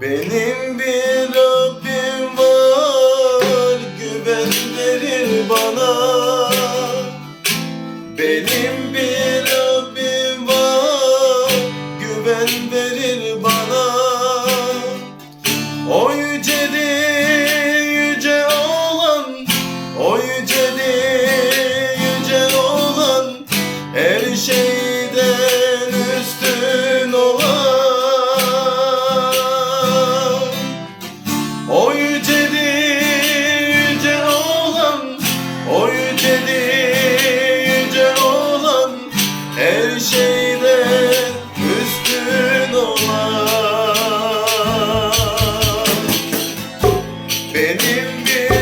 Benim bir Rabbim var güven verir bana. Benim bir Rabbim var güven verir entender.